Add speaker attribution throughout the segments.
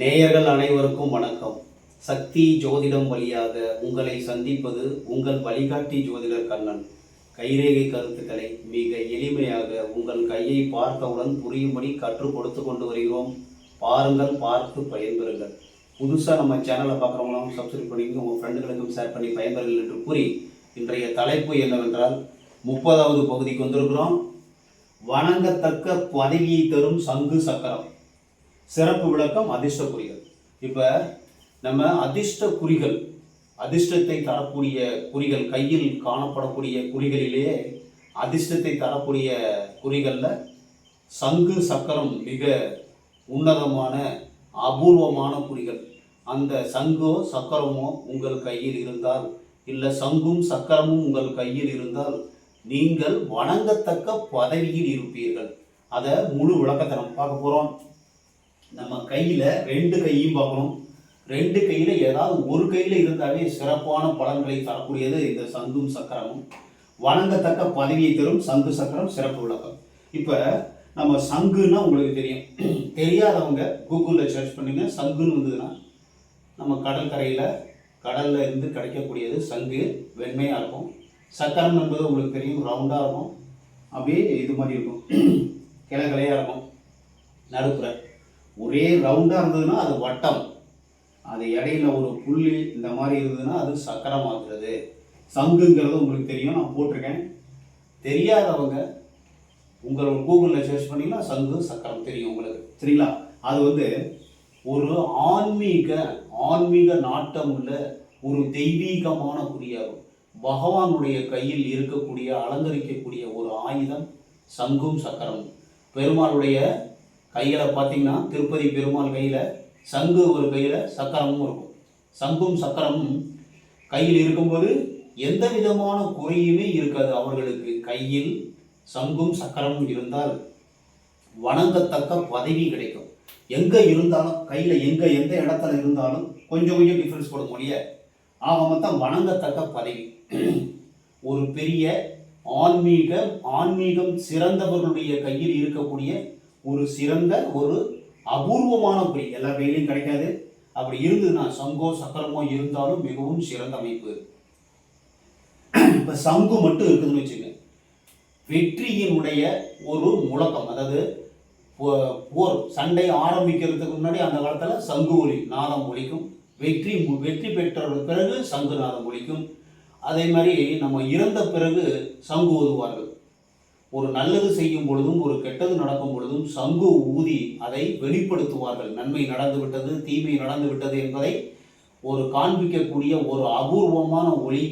Speaker 1: நேயர்கள் அனைவருக்கும் வணக்கம். சக்தி ஜோதிடம் வழியாக உங்களை சந்திப்பது உங்கள் வழிகாட்டி ஜோதிடர் கண்ணன். கைரேகை கருத்துக்களை மிக எளிமையாக உங்கள் கையை பார்த்தவுடன் புரியும்படி கற்றுக் கொடுத்து கொண்டு வருகிறோம். பாருங்கள் பார்த்து பயன்பெறுங்கள். புதுசாக நம்ம சேனலை பார்க்குறவங்களும் சப்ஸ்கிரைப் பண்ணிங்க உங்கள் ஃப்ரெண்டுகளுக்கும் ஷேர் பண்ணி பயன்பெறுங்கள் என்று கூறி இன்றைய தலைப்பு என்னவென்றால் முப்பதாவது பகுதிக்கு வந்திருக்கிறோம். வணங்கத்தக்க பதவியை தரும் சங்கு சக்கரம். சிறப்பு விளக்கம் அதிர்ஷ்ட குறிகள் இப்போ நம்ம அதிர்ஷ்ட குறிகள் அதிர்ஷ்டத்தை தரக்கூடிய குறிகள் கையில் காணப்படக்கூடிய குறிகளிலேயே அதிர்ஷ்டத்தை தரக்கூடிய குறிகளில் சங்கு சக்கரம் மிக உன்னதமான அபூர்வமான குறிகள். அந்த சங்கோ சக்கரமோ உங்கள் கையில் இருந்தால் இல்லை சங்கும் சக்கரமும் உங்கள் கையில் இருந்தால் நீங்கள் வணங்கத்தக்க பதவியில் இருப்பீர்கள். அதை முழு விளக்கத்தை நம்ம பார்க்க போகிறோம் நம்ம கையில் ரெண்டு கையும் பார்க்கணும். ரெண்டு கையில் ஏதாவது ஒரு கையில் இருந்தாலே சிறப்பான பலன்களை தரக்கூடியது இந்த சங்கும் சக்கரமும். வணங்கத்தக்க பதவியை தரும் சங்கு சக்கரம் சிறப்பு விளக்கம். இப்போ நம்ம சங்குன்னா உங்களுக்கு தெரியும். தெரியாதவங்க கூகுளில் சர்ச் பண்ணுங்க. சங்குன்னு வந்ததுன்னா நம்ம கடற்கரையில் கடலில் இருந்து கிடைக்கக்கூடியது சங்கு வெண்மையாக இருக்கும். சக்கரம் என்பது உங்களுக்கு தெரியும் ரவுண்டாக இருக்கும். அப்படியே இது மாதிரி இருக்கும். கிளை கிளையாக இருக்கும். நடுப்புற. ஒரே ரவுண்டாக இருந்ததுன்னா அது வட்டம். அது இடையில ஒரு புள்ளி இந்த மாதிரி இருந்ததுன்னா அது சக்கரமாகிறது சங்குங்கிறது உங்களுக்கு தெரியும் நான் போட்டிருக்கேன். தெரியாதவங்க உங்களோட கூகுளில் சர்ச் பண்ணிங்கன்னா சங்கு சக்கரம் தெரியும் உங்களுக்கு. சரிங்களா? அது வந்து ஒரு ஆன்மீக ஆன்மீக நாட்டம் உள்ள ஒரு தெய்வீகமான குறியாகும். பகவானுடைய கையில் இருக்கக்கூடிய அலங்கரிக்கக்கூடிய ஒரு ஆயுதம் சங்கும் சக்கரம் பெருமாளுடைய கையில் பார்த்தீங்கன்னா திருப்பதி பெருமாள் கையில் சங்கு ஒரு கையில் சக்கரமும் இருக்கும். சங்கும் சக்கரமும் கையில் இருக்கும்போது எந்த விதமான குறையுமே இருக்காது அவர்களுக்கு. கையில் சங்கும் சக்கரமும் இருந்தால் வணங்கத்தக்க பதவி கிடைக்கும். எங்கே இருந்தாலும் கையில் எங்கே எந்த இடத்துல இருந்தாலும் கொஞ்சம் கொஞ்சம் டிஃப்ரென்ஸ் கொடுக்க முடிய. ஆக மொத்தம் வணங்கத்தக்க பதவி. ஒரு பெரிய ஆன்மீக ஆன்மீகம் சிறந்தவர்களுடைய கையில் இருக்கக்கூடிய ஒரு சிறந்த ஒரு அபூர்வமான குறி எல்லா கையிலையும் கிடைக்காது. அப்படி இருந்ததுன்னா சங்கோ சக்கரமோ இருந்தாலும் மிகவும் சிறந்த அமைப்பு. இப்போ சங்கு மட்டும் இருக்குதுன்னு வச்சுக்கோங்க. வெற்றியினுடைய ஒரு முழக்கம். அதாவது போர் சண்டை ஆரம்பிக்கிறதுக்கு முன்னாடி அந்த காலத்தில் சங்கு ஒலி நாதம் ஒலிக்கும். வெற்றி வெற்றி பெற்ற பிறகு சங்கு நாதம் ஒலிக்கும். அதே மாதிரி நம்ம இறந்த பிறகு சங்கு ஓதுவார்கள் ஒரு நல்லது செய்யும் பொழுதும் ஒரு கெட்டது நடக்கும் பொழுதும் சங்கு ஊதி அதை வெளிப்படுத்துவார்கள். நன்மை நடந்து விட்டது தீமை நடந்து விட்டது என்பதை ஒரு காண்பிக்கக்கூடிய ஒரு அபூர்வமான ஒளி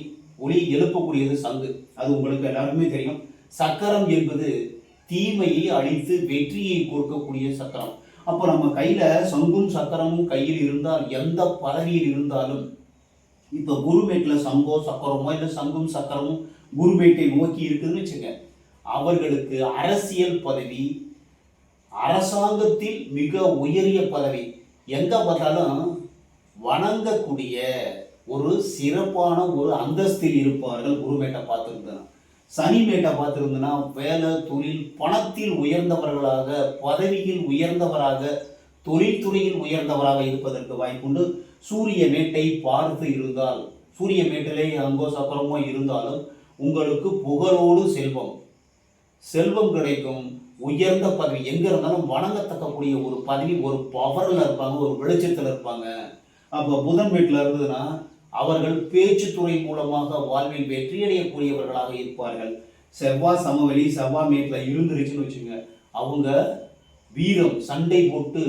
Speaker 1: ஒளி எழுப்பக்கூடியது சங்கு. அது உங்களுக்கு எல்லாருமே தெரியும். சக்கரம் என்பது தீமையை அழித்து வெற்றியை கொடுக்கக்கூடிய சக்கரம். அப்போ நம்ம கையில் சங்கும் சக்கரமும் கையில் இருந்தால் எந்த பதவியில் இருந்தாலும் இப்போ குருமேட்டில் சங்கோ சக்கரமோ இல்லை சங்கும் சக்கரமும் குருமேட்டை நோக்கி இருக்குதுன்னு வச்சுங்க அவர்களுக்கு அரசியல் பதவி அரசாங்கத்தில் மிக உயரிய பதவி. எங்க பார்த்தாலும் வணங்கக்கூடிய ஒரு சிறப்பான ஒரு அந்தஸ்தில் இருப்பார்கள் குருமேட்டை பார்த்துருந்தேன். சனிமேட்டை பார்த்துருந்தனா வேலை தொழில் பணத்தில் உயர்ந்தவர்களாக பதவியில் உயர்ந்தவராக தொழில்துறையில் உயர்ந்தவராக இருப்பதற்கு வாய்ப்புண்டு. சூரிய மேட்டை பார்த்து இருந்தால் சூரிய மேட்டிலே அங்கோ சக்கரமோ இருந்தாலும் உங்களுக்கு புகழோடு செல்வம். செல்வம் கிடைக்கும் உயர்ந்த பதவி எங்கே இருந்தாலும் வணங்கத்தக்கக்கூடிய ஒரு பதவி ஒரு பவரில் இருப்பாங்க ஒரு வெளிச்சத்தில் இருப்பாங்க. அப்போ புதன் வீட்டில் இருந்ததுன்னா அவர்கள் பேச்சுத்துறை மூலமாக வாழ்வில் வெற்றியடையக்கூடியவர்களாக இருப்பார்கள். செவ்வாய் சமவெளி செவ்வாய் மேட்டில் இருந்துருச்சுன்னு வச்சுங்க அவங்க வீரம் சண்டை போட்டு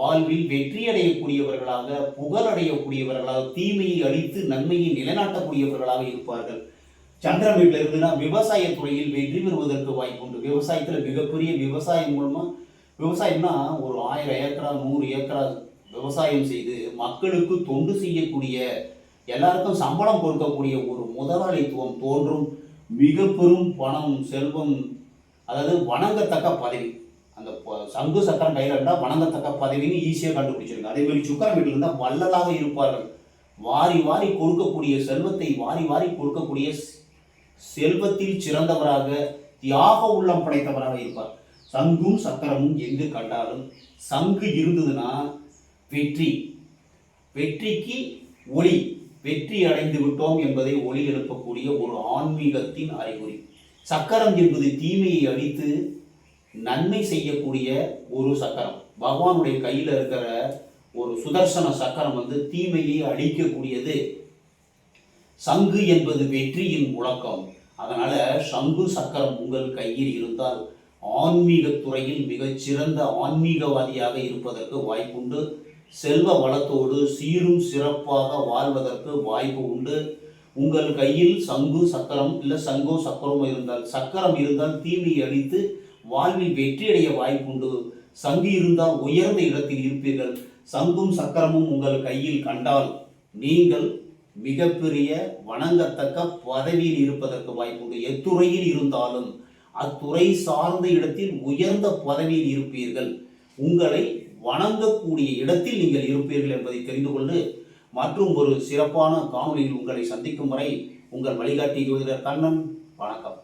Speaker 1: வாழ்வில் வெற்றியடையக்கூடியவர்களாக புகழடையக்கூடியவர்களாக தீமையை அழித்து நன்மையை நிலைநாட்டக்கூடியவர்களாக இருப்பார்கள். சந்திரன் வீட்டில் இருந்துன்னா விவசாய துறையில் வெற்றி பெறுவதற்கு வாய்ப்பு உண்டு. விவசாயத்தில் மிகப்பெரிய விவசாயம் மூலமாக விவசாயம்னா ஒரு ஆயிரம் ஏக்கரா நூறு ஏக்கரா விவசாயம் செய்து மக்களுக்கு தொண்டு செய்யக்கூடிய எல்லாருக்கும் சம்பளம் கொடுக்கக்கூடிய ஒரு முதலாளித்துவம் தோன்றும். மிக பெரும் பணம் செல்வம் அதாவது வணங்கத்தக்க பதவி. அந்த ப- சங்கு சக்கரம் கையில் இருந்தால் வணங்கத்தக்க பதவின்னு ஈஸியாக கண்டுபிடிச்சிருங்க. அதே மாதிரி சுக்கரம் வீட்டில் இருந்தால் வள்ளலாக இருப்பார்கள். வாரி வாரி கொடுக்கக்கூடிய செல்வத்தை வாரி வாரி கொடுக்கக்கூடிய செல்வத்தில் சிறந்தவராக தியாக உள்ளம் படைத்தவராக இருப்பார். சங்கும் சக்கரமும் எங்கு கண்டாலும் சங்கு இருந்ததுன்னா வெற்றி. வெற்றிக்கு ஒளி வெற்றி அடைந்து விட்டோம் என்பதை ஒளி எழுப்பக்கூடிய ஒரு ஆன்மீகத்தின் அறிகுறி. சக்கரம் என்பது தீமையை அழித்து நன்மை செய்யக்கூடிய ஒரு சக்கரம். பகவானுடைய கையில் இருக்கிற ஒரு சுதர்சன சக்கரம் வந்து தீமையை அழிக்கக்கூடியது. சங்கு என்பது வெற்றியின் முழக்கம். அதனால சங்கு சக்கரம் உங்கள் கையில் இருந்தால் ஆன்மீக துறையில் மிகச்சிறந்த ஆன்மீகவாதியாக இருப்பதற்கு வாய்ப்புண்டு. செல்வ வளத்தோடு சீரும் சிறப்பாக வாழ்வதற்கு வாய்ப்பு உண்டு. உங்கள் கையில் சங்கு சக்கரம் இல்லை சங்கோ சக்கரம் இருந்தால் சக்கரம் இருந்தால் தீமையை அழித்து வாழ்வில் வெற்றியடைய வாய்ப்புண்டு. சங்கு இருந்தால் உயர்ந்த இடத்தில் இருப்பீர்கள். சங்கும் சக்கரமும் உங்கள் கையில் கண்டால் நீங்கள் மிகப்பெரிய வணங்கத்தக்க பதவியில் இருப்பதற்கு வாய்ப்புண்டு எத்துறையில் இருந்தாலும் அத்துறை சார்ந்த இடத்தில் உயர்ந்த பதவியில் இருப்பீர்கள். உங்களை வணங்கக்கூடிய இடத்தில் நீங்கள் இருப்பீர்கள் என்பதை தெரிந்து கொண்டு மற்றும் ஒரு சிறப்பான காணொலியில் உங்களை சந்திக்கும் வரை உங்கள் வழிகாட்டி ஜோதிடர் கண்ணன் வணக்கம்.